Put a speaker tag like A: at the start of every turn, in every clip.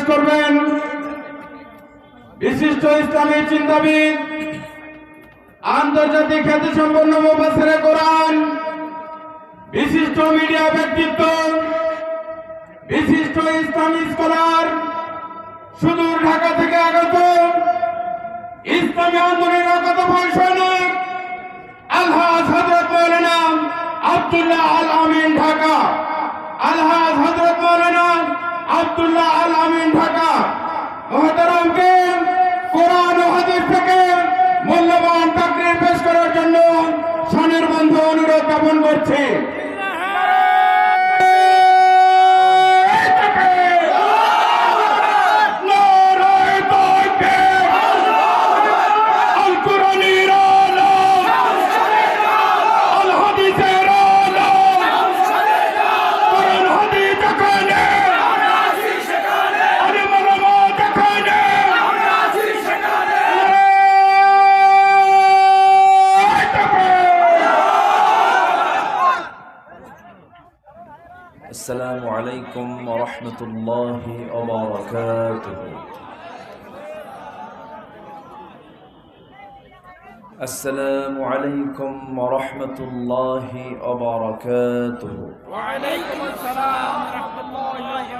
A: পেশ করবেন। বিশিষ্ট ইসলামী চিন্তাবিদ, আন্তর্জাতিক খ্যাতি সম্পন্ন মুফাসসিরে কোরআন, বিশিষ্ট মিডিয়া ব্যক্তিত্ব, বিশিষ্ট ইসলামী স্কলার, সুদূর ঢাকা থেকে আগত ইসলামী আন্দোলনের আগত সৈনিক, আলহাজ হজরত মৌলানা আব্দুল্লাহ আল আমিন ঢাকা। আলহাজ হজরত মৌলানা আব্দুল্লাহ আল আমিন ঢাকা। মহাতারামকে কোরআন ও হাদিস থেকে মূল্যবান পেশ করার জন্য সনের অনুরোধ জ্ঞাপন করছে।
B: عليكم ورحمة الله وبركاته. السلام عليكم ورحمة الله وبركاته.
C: وعليكم السلام ورحمة الله وبركاته.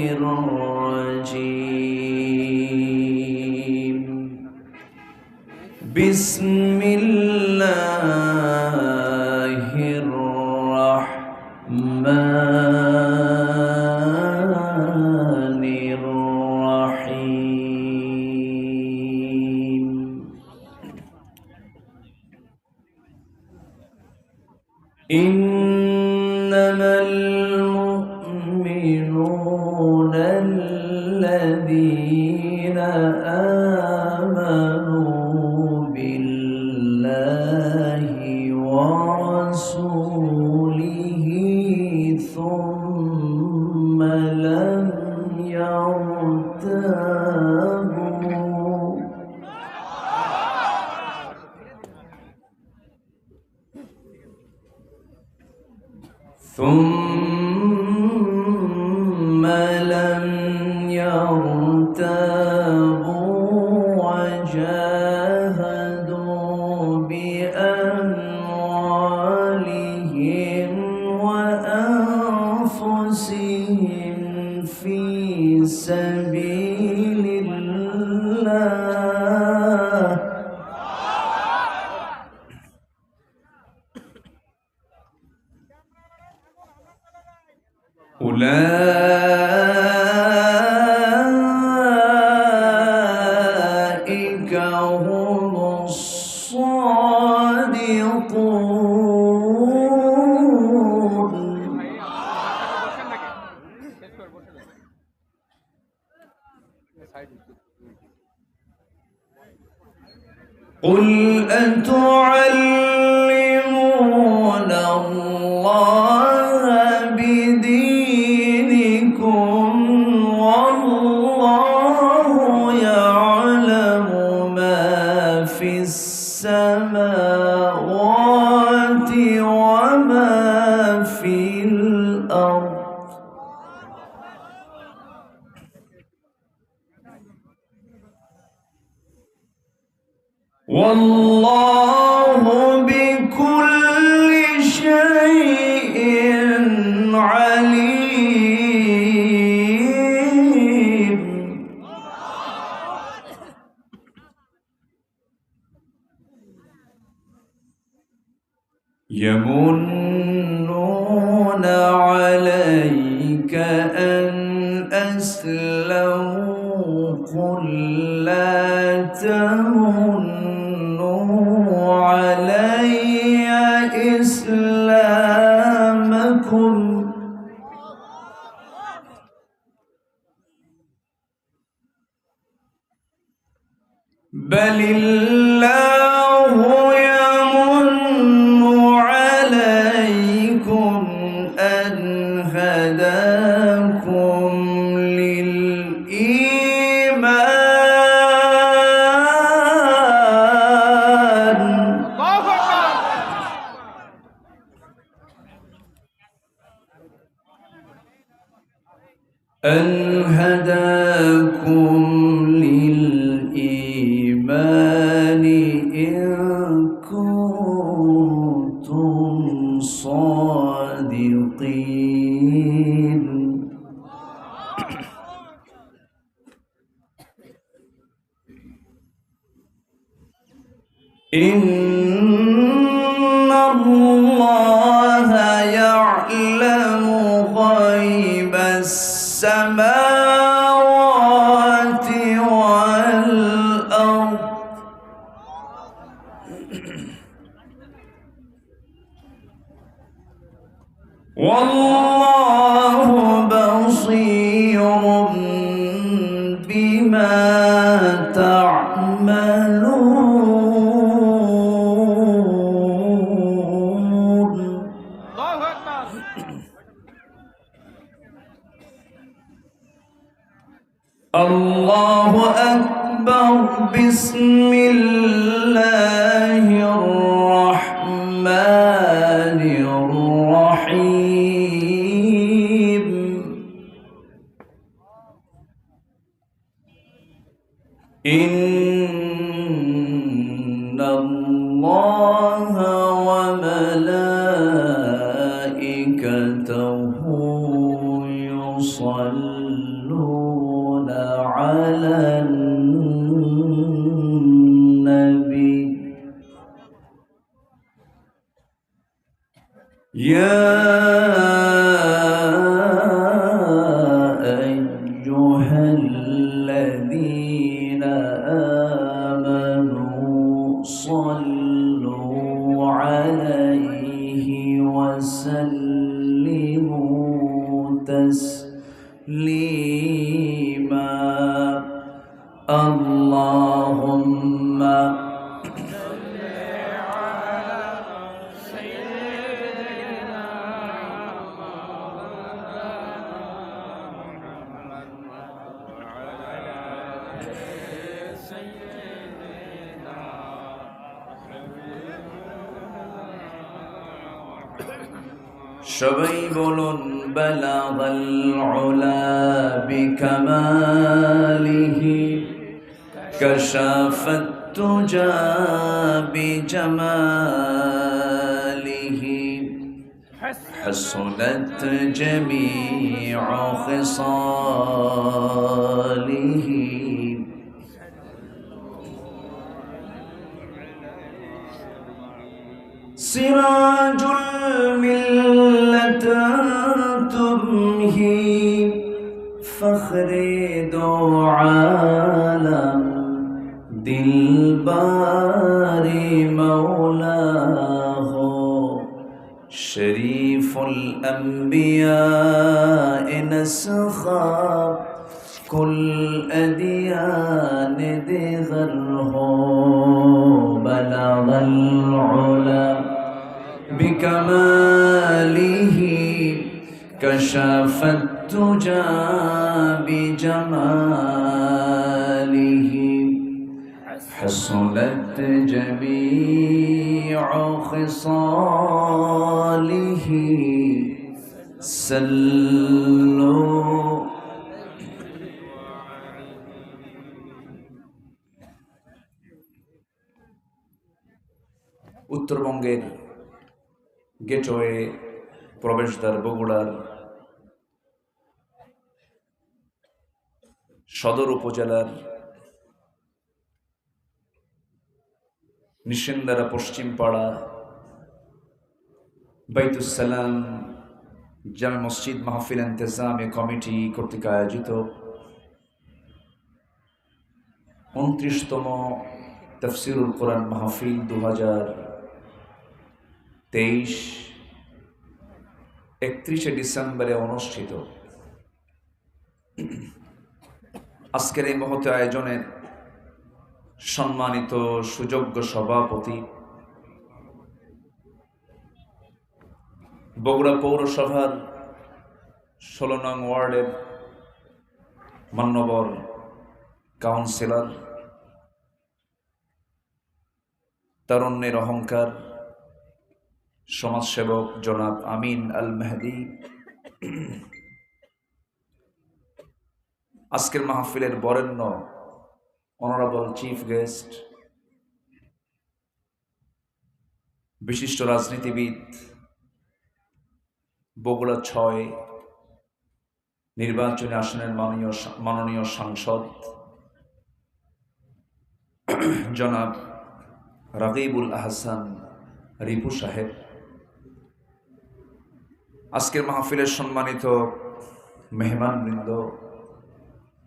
B: المؤمنون الذين أولئك والله ಈ الله يا التجى بجماله. حصلت جميع خصاله. سراج الملة تمهي فخر دعاء دل باری مولا ہو شریف الانبیاء نسخا
D: کل ادیان دیغر ہو بلغ العلم بکماله کشفت جا بجماله. حصلت جميع خصاله سلوا
B: উত্তরবঙ্গের গেটওয়ে প্রবেশদ্বার বগুড়ার সদর উপজেলার নিশিন্দারা পশ্চিম পাড়া বাইতুসালাম জামে মসজিদ মাহফিল ইন্তেজামে কমিটি কর্তৃক আয়োজিত। উনত্রিশতম তফসিরুল কোরআন মাহফিল দু হাজার তেইশ, একত্রিশে ডিসেম্বরে অনুষ্ঠিত। আজকের এই মহতে আয়োজনের সম্মানিত, সুযোগ্য সভাপতি। বগুড়া পৌরসভার ষোলো নং ওয়ার্ডের মান্যবর কাউন্সিলর, তারুণ্যের অহংকার, সমাজসেবক জনাব আমিন আল মেহদি আজকের মাহফিলের বরেণ্য অনারেবল চিফ গেস্ট বিশিষ্ট রাজনীতিবিদ, বগুড়া ছয় নির্বাচনী আসনের মাননীয় মাননীয় সাংসদ, জনাব রাকিবুল আহসান রিপু সাহেব। আজকের মাহফিলের সম্মানিত মেহমানবৃন্দ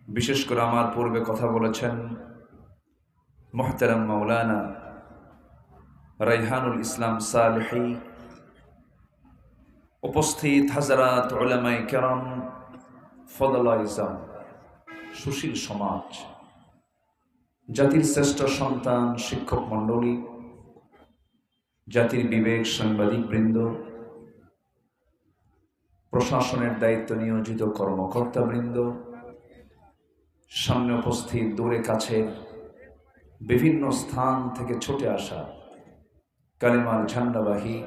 B: বিশেষ করে আমার পূর্বে কথা বলেছেন মোহতারাম মৌলানা রাইহানুল ইসলাম সালহি, উপস্থিত হাজারাত ওলামাই কেরাম ফদলা ইসলাম, সুশীল সমাজ, জাতির শ্রেষ্ঠ সন্তান, শিক্ষক মণ্ডলী, জাতির বিবেক সাংবাদিক বৃন্দ, প্রশাসনের দায়িত্ব নিয়োজিত কর্মকর্তা বৃন্দ সামনে উপস্থিত, দূরে কাছে, বিভিন্ন স্থান থেকে ছুটে আসা কালেমার ঝান্ডাবাহী,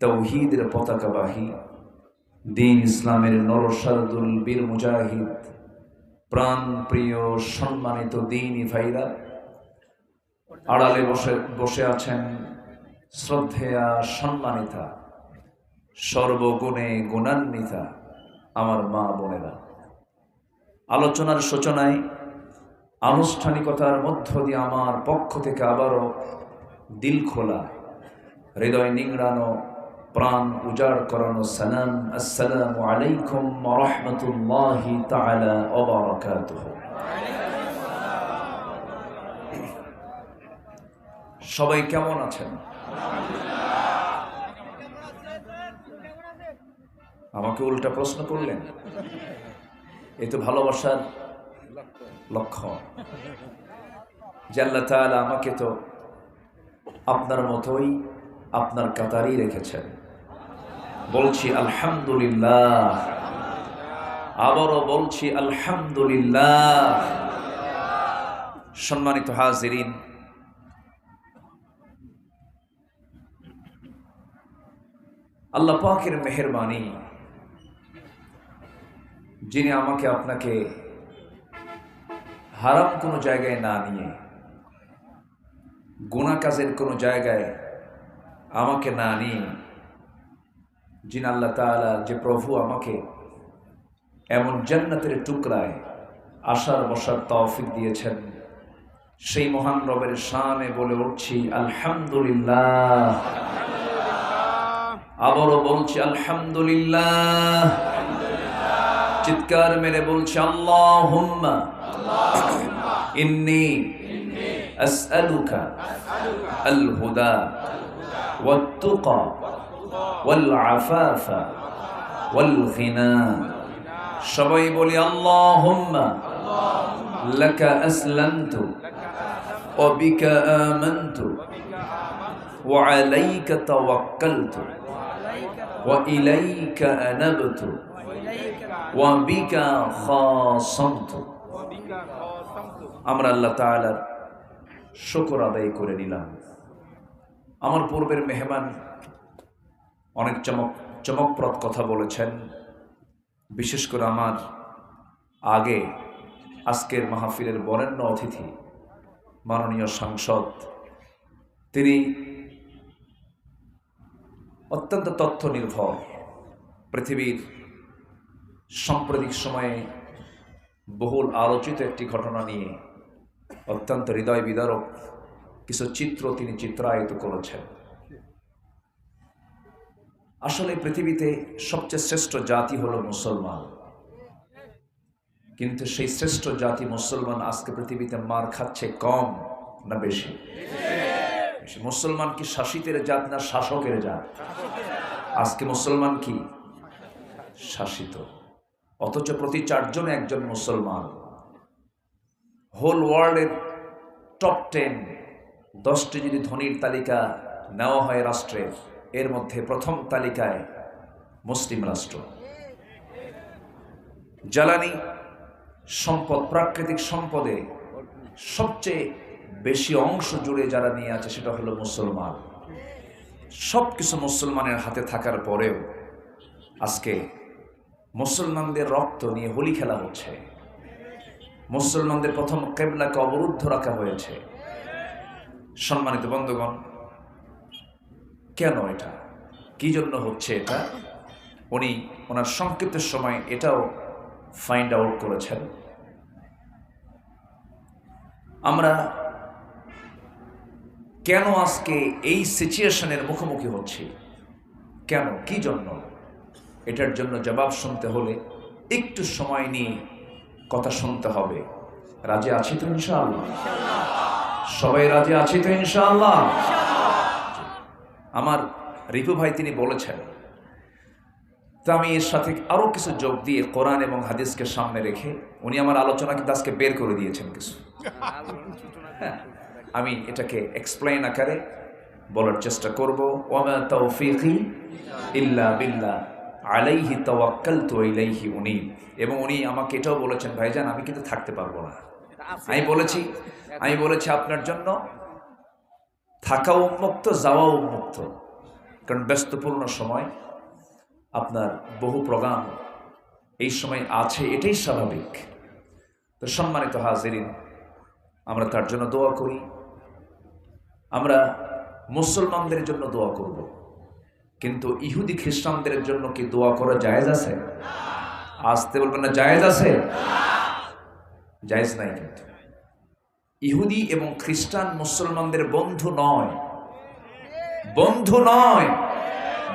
B: তৌহিদের পতাকাবাহী, দিন ইসলামের নরসারদুল বীর মুজাহিদ প্রাণ প্রিয় সম্মানিত দিনই ভাইরা, আড়ালে বসে বসে আছেন শ্রদ্ধেয়া সম্মানিতা, সর্বগুণে গুণান্বিতা আমার মা বোনেরা। আলোচনার সূচনায় আনুষ্ঠানিকতার মধ্য দিয়ে আমার পক্ষ থেকে আবারও দিল খোলা। হৃদয় নিংড়ানো, প্রাণ উজাড় করানো, সালাম, আসসালামু আলাইকুম রহমতুল্লাহি তাআলা সবাই কেমন আছেন? আমাকে উল্টা প্রশ্ন করলেন? এ তো ভালোবাসার লক্ষ্য যে আল্লাহ তাআলা আমাকে তো আপনার মতোই আপনার কাতারই রেখেছেন। বলছি আলহামদুলিল্লাহ। আবারও বলছি আলহামদুলিল্লাহ। সম্মানিত হাজিরিন। আল্লাহ পাকের মেহরবানি যিনি আমাকে আপনাকে হারাম কোনো জায়গায় না নিয়ে গোনা কাজের কোনো জায়গায় আমাকে না নিয়ে, যিনি আল্লাহ তাআলা যে প্রভু আমাকে এমন জান্নাতের টুকরায় আশার বসার তৌফিক দিয়েছেন, সেই মহান রবের শানে বলে উঠছি, আলহামদুলিল্লাহ। আবারও বলছি, আলহামদুলিল্লাহ। চিৎকার মেরে বলছি আল্লাহ ইন্নি أسألك الهدى والتقى والعفاف والغنى সবাই বলি আল্লাহুম্মা লাকা আসলামতু ওয়া বিকা আমানতু ওয়া আলাইকা তাওয়াক্কালতু ওয়া ইলাইকা আনাবতু ওয়া বিকা খাসামতু। আমরা আল্লাহ তাআলার শুকর আদায় করে নিলাম। আমার পূর্বের মেহমান অনেক চমক, চমকপ্রদ কথা বলেছেন। বিশেষ করে আমার আগে আজকের মাহফিলের বরেণ্য অতিথি, মাননীয় সাংসদ, তিনি অত্যন্ত তথ্য নির্ভর পৃথিবীর সাম্প্রতিক সময়ে বহুল আলোচিত একটি ঘটনা নিয়ে অত্যন্ত হৃদয় বিদারক কিছু চিত্র তিনি চিত্রায়িত করেছেন। আসলে পৃথিবীতে সবচেয়ে শ্রেষ্ঠ জাতি হলো মুসলমান। কিন্তু সেই শ্রেষ্ঠ জাতি মুসলমান আজকে পৃথিবীতে মার খাচ্ছে কম না বেশি। মুসলমান কি শাসিতের জাত না শাসকের জাত? আজকে মুসলমান কি শাসিত? অথচ প্রতি চারজন একজন মুসলমান। হোল ওয়ার্ল্ডের টপ টেন, দশটি যদি ধনীর তালিকা নেওয়া হয় রাষ্ট্রের, এর মধ্যে প্রথম তালিকায় মুসলিম রাষ্ট্র। জ্বালানি সম্পদ, প্রাকৃতিক সম্পদে সবচেয়ে বেশি অংশ জুড়ে যারা নিয়ে আছে সেটা হলো মুসলমান। সব কিছু মুসলমানের হাতে থাকার পরেও আজকে মুসলমানদের রক্ত নিয়ে হোলি খেলা হচ্ছে। মুসলমানদের প্রথম কেবলাকে অবরুদ্ধ রাখা হয়েছে। সম্মানিত বন্ধুগণ, কেন এটা? কি জন্য হচ্ছে এটা? উনি ওনার সংক্ষিপ্ত সময় এটাও ফাইন্ড আউট করেছেন। আমরা কেন আজকে এই সিচুয়েশনের মুখোমুখি হচ্ছি? কেন? কি জন্য? এটার জন্য জবাব শুনতে হলে একটু সময় নিয়ে কথা শুনতে হবে। রাজি আছি তো ইনশাআল্লাহ? সবাই রাজি আছি তো ইনশাআল্লাহ? আমার রিপু ভাই তিনি বলেছেন তো আমি এর সাথে আরও কিছু যোগ দিয়ে কোরআন এবং হাদিসকে সামনে রেখে উনি আমার আলোচনা কিন্তু আজকে বের করে দিয়েছেন কিছু। হ্যাঁ, আমি এটাকে এক্সপ্লেন আকারে বলার চেষ্টা করব। ওয়ামা তৌফিকি ইল্লা বিল্লাহ। আলাইহি তওয়াক্কাল তো ইলাইহি উনি এবং উনি আমাকে এটাও বলেছেন, ভাইজান, আমি কিন্তু থাকতে পারব না। আমি বলেছি আমি বলেছি, আপনার জন্য থাকাও উন্মুক্ত যাওয়াও উন্মুক্ত। কারণ ব্যস্তপূর্ণ সময়, আপনার বহু প্রোগ্রাম এই সময় আছে, এটাই স্বাভাবিক। তো সম্মানিত হাজিরিন, আমরা তার জন্য দোয়া করি। আমরা মুসলমানদের জন্য দোয়া করব। কিন্তু ইহুদি খ্রিস্টানদের জন্য কি দোয়া করা জায়েজ আছে? আসতে বলবেন না, জায়েজ আছে? জায়েজ নাই কিন্তু। ইহুদি এবং খ্রিস্টান মুসলমানদের বন্ধু নয়। বন্ধু নয়।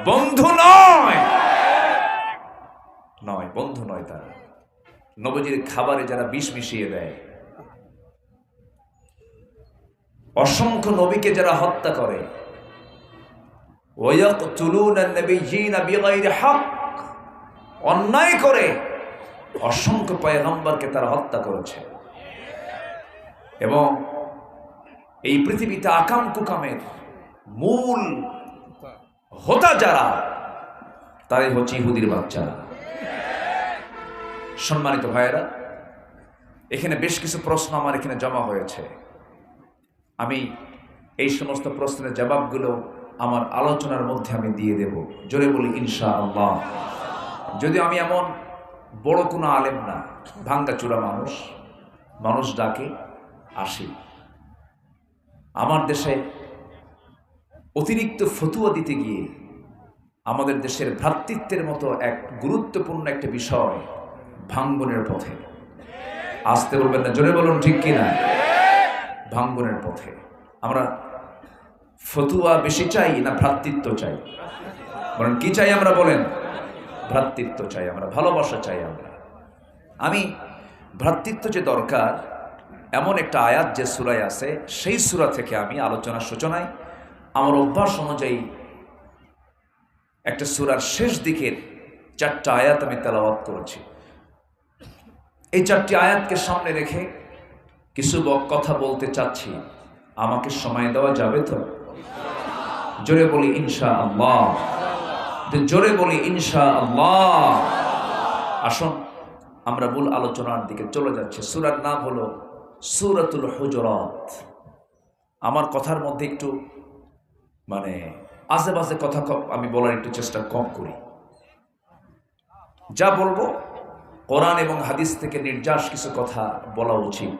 B: বন্ধু নয়। নয়, বন্ধু নয় তারা। নবজির খাবারে যারা বিষ মিশিয়ে দেয়, অসংখ্য নবীকে যারা হত্যা করে অন্যায় করে অসংখ্য পয়গম্বরকে তারা হত্যা করেছে। এবং এই পৃথিবীতে আকাম কুকামের মূল হোতা যারা, তারাই হচ্ছে ইহুদির বাচ্চারা। সম্মানিত ভাইয়েরা, এখানে বেশ কিছু প্রশ্ন আমার এখানে জমা হয়েছে। আমি এই সমস্ত প্রশ্নের জবাবগুলো আমার আলোচনার মধ্যে আমি দিয়ে দেব। জোরে বলি ইনশা আল্লাহ যদি আমি এমন বড় কোনো আলেম না, ভাঙ্গাচূড়া মানুষ মানুষ ডাকে, আসি। আমার দেশে অতিরিক্ত ফতুয়া দিতে গিয়ে আমাদের দেশের ভ্রাতৃত্বের মতো এক গুরুত্বপূর্ণ একটা বিষয় ভাঙ্গনের পথে। আসতে বলবেন না, জোরে বলুন ঠিক কিনা? ভাঙ্গনের পথে। আমরা ফতুয়া বেশি চাই না ভ্রাতৃত্ব চাই? বলেন, কি চাই আমরা বলেন? ভ্রাতৃত্ব চাই আমরা, ভালোবাসা চাই আমরা। আমি, ভ্রাতৃত্ব যে দরকার, এমন একটা আয়াত যে সুরায় আছে, সেই সুরা থেকে আমি আলোচনার সূচনায় আমার অভ্যাস অনুযায়ী একটা সুরার শেষ দিকের চারটা আয়াত আমি তেলাওয়াত করেছি। এই চারটি আয়াতকে সামনে রেখে কিছু কথা বলতে চাচ্ছি, আমাকে সময় দেওয়া যাবে তো? জোরে বলি ইনশা আল্লাহ জোরে বলি ইনশা আল্লাহ আসুন, আমরা মূল আলোচনার দিকে চলে যাচ্ছি। সুরার নাম হলো সুরাতুল হুজরাত। আমার কথার মধ্যে একটু মানে আশেপাশে কথা আমি বলার একটু চেষ্টা কম করি। যা বলব, কোরআন এবং হাদিস থেকে নির্যাস কিছু কথা বলা উচিত।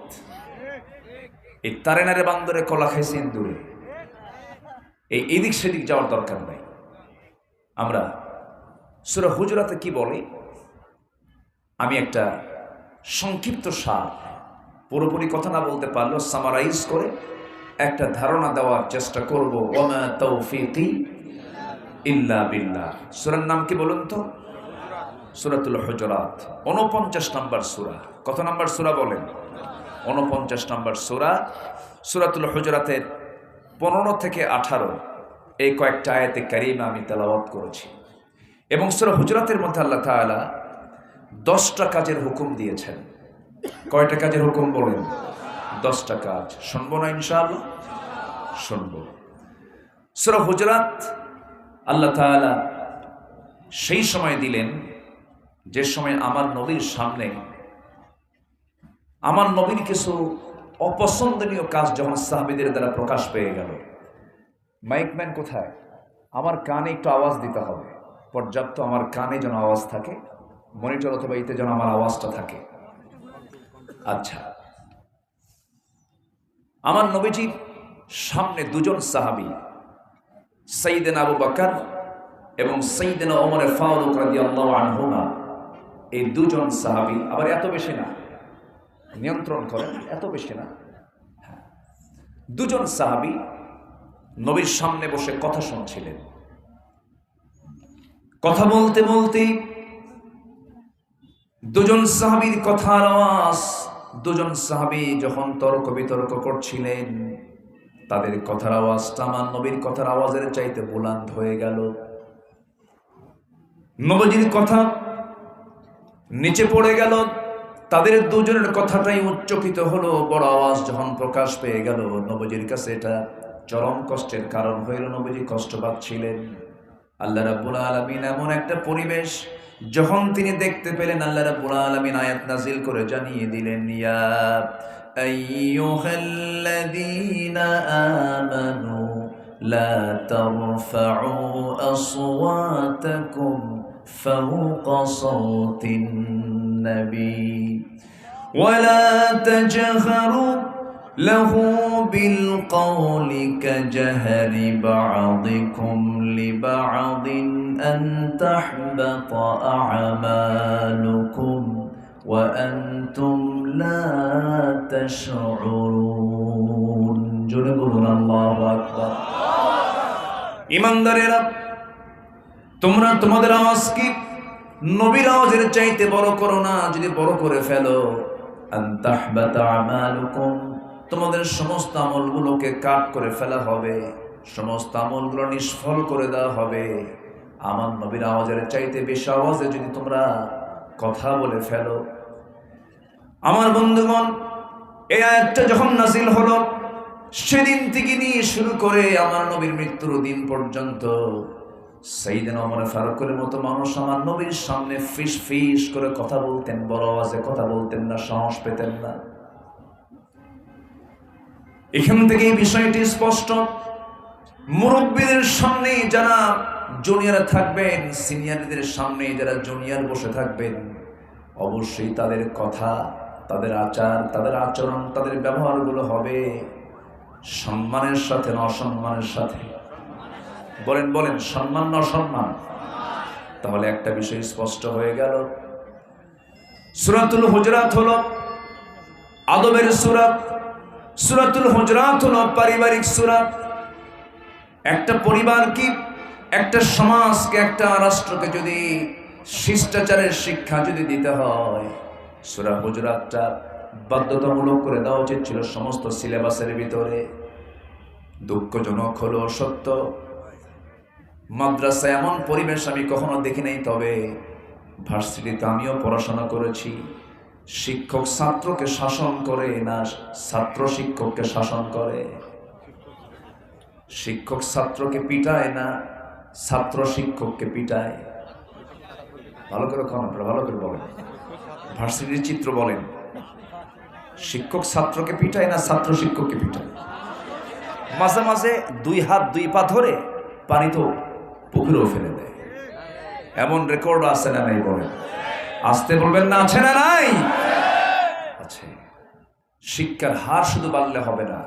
B: এই তারেনারে বান্দরে কলা খাইছে ইন্দুরে। এই এদিক সেদিক যাওয়ার দরকার নাই। আমরা সুরা হুজরাতে কি বলে? আমি একটা সংক্ষিপ্ত সার, পুরোপুরি কথা না বলতে পারলেও সামারাইজ করে একটা ধারণা দেওয়ার চেষ্টা করব। ইল্লা বিল্লাহ। সুরার নাম কি বলুন তো? সুরাতুল হজরাত। উনপঞ্চাশ নাম্বার সুরা। কত নাম্বার সুরা বলেন? উনপঞ্চাশ নাম্বার সুরা। সুরাতুল হুজরাতের পনেরো থেকে আঠারো এই কয়েকটা আয়াতে কারিমা আমি তেলাওয়াত করেছি। এবং সুরা হুজরাতের মধ্যে আল্লাহ তাআলা দশটা কাজের হুকুম দিয়েছেন। কয়টা কাজের হুকুম বলেন? দশটা কাজ। শুনব না ইনশাআল্লাহ? শুনব। সুরা হুজরাত আল্লাহ তাআলা সেই সময় দিলেন যে সময় আমার নবীর সামনে। আমার নবীর কিছু অপছন্দনীয় কাজ যখন সাহাবিদের দ্বারা প্রকাশ পেয়ে গেল। মাইকম্যান কোথায়? আমার কানে একটু আওয়াজ দিতে হবে। পর্যাপ্ত আমার কানে যেন আওয়াজ থাকে, মনিটর অথবা ইতে যেন আমার আওয়াজটা থাকে। আচ্ছা। আমার নবীজির সামনে দুজন সাহাবি সঈদেন আবু বাকার এবং সঈদেন ওমরে ফারুক রাদিয়াল্লাহু আনহুমা। এই দুজন সাহাবি, আবার এত বেশি না। নিয়ন্ত্রণ করেন এত বেশি না। দুজন সাহাবি নবীর সামনে বসে কথা শুনছিলেন। কথা বলতে বলতে দুজন সাহাবীর কথার আওয়াজ, দুজন সাহাবী যখন তর্ক বিতর্ক করছিলেন, তাদের কথার আওয়াজটা আমার নবীর কথার আওয়াজের চাইতে বুলান্দ হয়ে গেল। নবজির কথা নিচে পড়ে গেল। তাদের দুজনের কথাটাই উচ্চকিত হলো, বড় আওয়াজ যখন প্রকাশ পেয়ে গেল, নবজির কাছে এটা চরম কষ্টের কারণ হইল, নবজি কষ্ট পাচ্ছিলেন। আল্লাহ রাব্বুল আলামিন এমন একটা পরিবেশ যখন তিনি দেখতে পেলেন, আল্লাহ রাব্বুল আলামিন আয়াত নাজিল করে জানিয়ে দিলেন, ইয়া লা নবী ولا تجهروا له بالقول كجهر بعضكم لبعض أن تحبط أعمالكم وأنتم لا تشعرون جنبون الله أكبر ইমানদারেরা তোমরা তোমাদের আওয়াজ কি নবীর আওয়াজের চাইতে বড় করো না, যদি বড় করে ফেলো। তোমাদের সমস্ত আমলগুলোকে কাট করে ফেলা হবে, সমস্ত আমলগুলো নিষ্ফল করে দেওয়া হবে। আমার নবীর আওয়াজের চাইতে বেশি আওয়াজে যদি তোমরা কথা বলে ফেলো। আমার বন্ধুগণ, এই আয়াতটা যখন নাজিল হলো, সেদিন থেকে নিয়ে শুরু করে আমার নবীর মৃত্যুর দিন পর্যন্ত সেইদিন অমরে ফারুকের মতো মানুষ আমার নবীর সামনে ফিস ফিস করে কথা বলতেন, বড় আওয়াজে কথা বলতেন না, সাহস পেতেন না। এখান থেকে এই বিষয়টি স্পষ্ট। মুরব্বীদের সামনে যারা জুনিয়র থাকবেন সিনিয়রদের সামনে যারা জুনিয়র বসে থাকবেন, অবশ্যই তাদের কথা, তাদের আচার, তাদের আচরণ, তাদের ব্যবহারগুলো হবে সম্মানের সাথে, অসম্মানের সাথে। বলেন বলেন, সম্মান না অসম্মান? তাহলে একটা বিষয় স্পষ্ট হয়ে গেল। সুরাতুল হুজরাত হলো আদবের সুরাত। সুরাতুল হুজরাত হলো পারিবারিক সুরাত। একটা পরিবার কি? একটা সমাজকে, একটা রাষ্ট্রকে যদি শিষ্টাচারের শিক্ষা যদি দিতে হয়, সুরা হুজরাতটা বাধ্যতামূলক করে দেওয়া উচিত ছিল সমস্ত সিলেবাসের ভিতরে। দুঃখজনক হলো, সত্য। মাদ্রাসা এমন পরিবেশ আমি কখনো দেখি নাই, তবে ভার্সিটিতে আমিও পড়াশোনা করেছি। শিক্ষক ছাত্রকে শাসন করে না ছাত্র শিক্ষককে শাসন করে। শিক্ষক ছাত্রকে পিটায় না ছাত্র শিক্ষককে পিটায়। ভালো করে কন আপনারা ভালো করে বলেন। ভার্সিটির চিত্র বলেন। শিক্ষক ছাত্রকে পিটায় না ছাত্র শিক্ষককে পিটায়। মাঝে মাঝে দুই হাত দুই পা ধরে পানি তো পুকুরেও ফেলে দেয়। এমন রেকর্ড আছে না নাই বলেন? আসতে বলবেন না, আছে না নাই? আছে। শিক্ষার হার শুধু বাড়লে হবে না।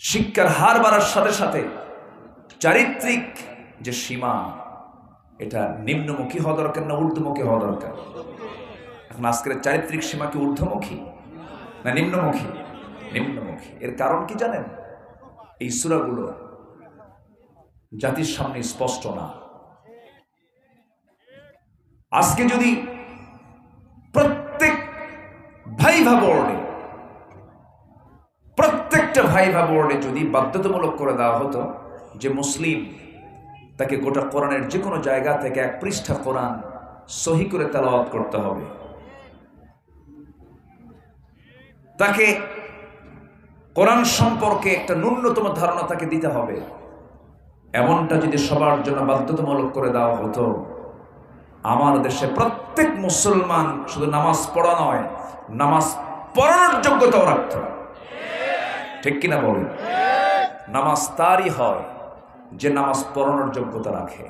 B: শিক্ষার হার বাড়ার সাথে সাথে চারিত্রিক যে সীমা, এটা নিম্নমুখী হওয়া দরকার না ঊর্ধ্বমুখী হওয়া দরকার? এখন আজকের চারিত্রিক সীমা কি ঊর্ধ্বমুখী না নিম্নমুখী? নিম্নমুখী। এর কারণ কি জানেন? এই সুরাগুলো জাতির সামনে স্পষ্ট না। আজকে যদি প্রত্যেক ভাইভা বোর্ডে, প্রত্যেকটা ভাইভা বোর্ডে যদি বাধ্যতামূলক করে দেওয়া হতো যে মুসলিম তাকে গোটা কোরআনের যে কোনো জায়গা থেকে এক পৃষ্ঠা কোরআন সহি করে তেলাওয়াত করতে হবে। তাকে কোরআন সম্পর্কে একটা ন্যূনতম ধারণা তাকে দিতে হবে। এমনটা যদি সবার জন্য বাধ্যতামূলক করে দেওয়া হতো, আমার দেশে প্রত্যেক মুসলমান শুধু নামাজ পড়া নয়, নামাজ পড়ানোর যোগ্যতাও রাখত। ঠিক কিনা বলুন? নামাজ তারই হয় যে নামাজ পড়ানোর যোগ্যতা রাখে।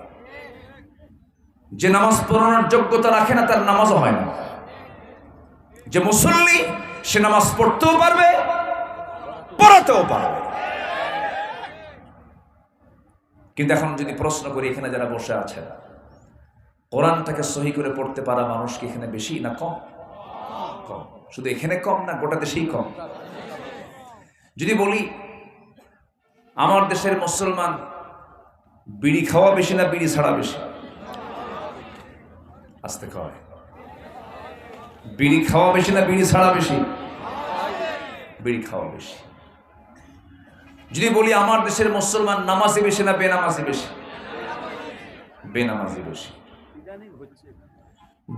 B: যে নামাজ পড়ানোর যোগ্যতা রাখে না, তার নামাজও হয় না। যে মুসল্লি সে নামাজ পড়তেও পারবে, পড়াতেও পারবে। কিন্তু এখন যদি প্রশ্ন করি, এখানে যারা বসে আছেন কোরআনটাকে সহি করে পড়তে পারা মানুষ কি এখানে বেশি না কম? কম। শুধু এখানে কম না, গোটা দেশেই কম। যদি বলি, আমার দেশের মুসলমান বিড়ি খাওয়া বেশি না বিড়ি ছাড়া বেশি? আসতে কয়। বিড়ি খাওয়া বেশি না বিড়ি ছাড়া বেশি? বিড়ি খাওয়া বেশি। যদি বলি আমার দেশের মুসলমান নামাজি বেশি না বেনামাজি বেশি? বেনামাজি বেশি।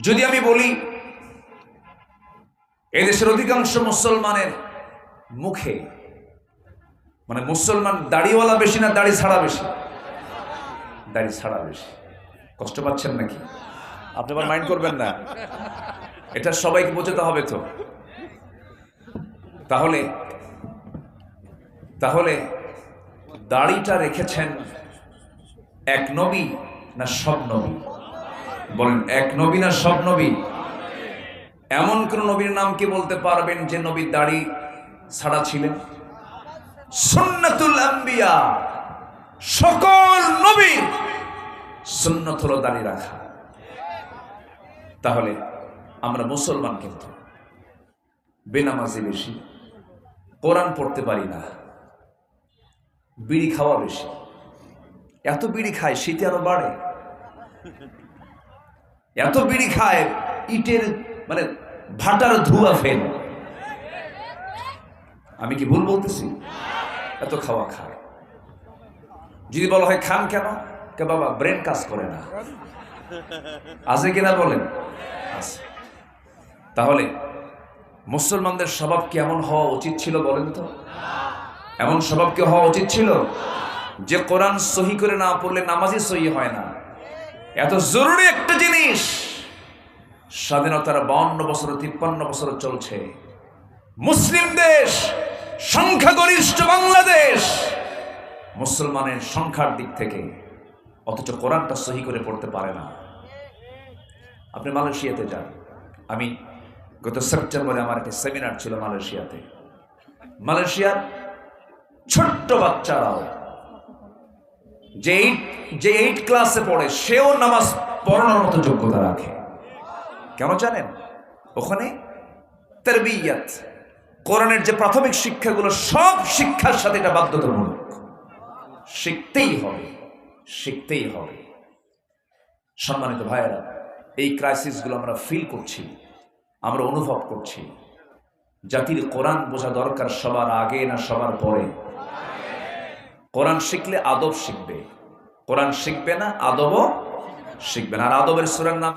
B: যদি আমি বলি এদেশের অধিকাংশ মুসলমানের মুখে মানে মুসলমান দাড়িওয়ালা বেশি না দাড়ি ছাড়া বেশি? দাড়ি ছাড়া বেশি। কষ্ট পাচ্ছেন নাকি? আপনি আবার মাইন্ড করবেন না। এটা সবাইকে বোঝাতে হবে তো। তাহলে তাহলে দাড়িটা রেখেছেন এক নবী না সব নবী? বলেন, এক নবী না সব নবী? এমন কোন নবীর নাম কি বলতে পারবেন যে নবীর দাড়ি ছাড়া ছিলেন? সুন্নাতুল আম্বিয়া, সকল নবীর সুন্নত হলো দাড়ি রাখা। তাহলে আমরা মুসলমান কিন্তু বেনামাজি বেশি, কোরআন পড়তে পারি না। বিড়ি খাওয়া বেশি। এত বিড়ি খায়, শীতে আরও বাড়ে। এত বিড়ি খায়, ইটের মানে ভাটার ধোয়া ফেল। আমি কি ভুল বলতেছি? এত খাওয়া খায়। যদি বলা হয় খান কেন? কে বাবা, ব্রেন কাজ করে না। আছে কিনা বলেন? তাহলে মুসলমানদের স্বভাব কেমন হওয়া উচিত ছিল বলেন তো? এমন স্বভাব কি হওয়া উচিত ছিল? যে কোরআন সহি করে না পড়লে নামাজই সহি হয় না। এত জরুরি একটা জিনিস। স্বাধীনতার বাউন্ন বছর, তিপ্পান্ন বছর চলছে। মুসলিম দেশ, সংখ্যাগরিষ্ঠ বাংলাদেশ, মুসলমানের সংখ্যার দিক থেকে অথচ কোরআনটা সহি করে পড়তে পারে না। আপনি মালয়েশিয়াতে যান। আমি গত সেপ্টেম্বরে আমার একটা সেমিনার ছিল মালয়েশিয়াতে। মালয়েশিয়ার ছোট্ট বাচ্চারাও। যে এইট যে এইট ক্লাসে পড়ে, সেও নামাজ পড়ানোর মতো যোগ্যতা রাখে। কেন জানেন? ওখানে তারবিয়াত, কোরআনের যে প্রাথমিক শিক্ষাগুলো, সব শিক্ষার সাথে এটা বাধ্যতামূলক। শিখতেই হবে শিখতেই হবে। সম্মানিত ভাইয়েরা, এই ক্রাইসিসগুলো আমরা ফিল করছি, আমরা অনুভব করছি। জাতির কোরআন বোঝা দরকার সবার আগে না সবার পরে। কোরআন শিখলে আদব শিখবে। কোরআন শিখবে না আদবও শিখবে না। আর আদবের সুরের নাম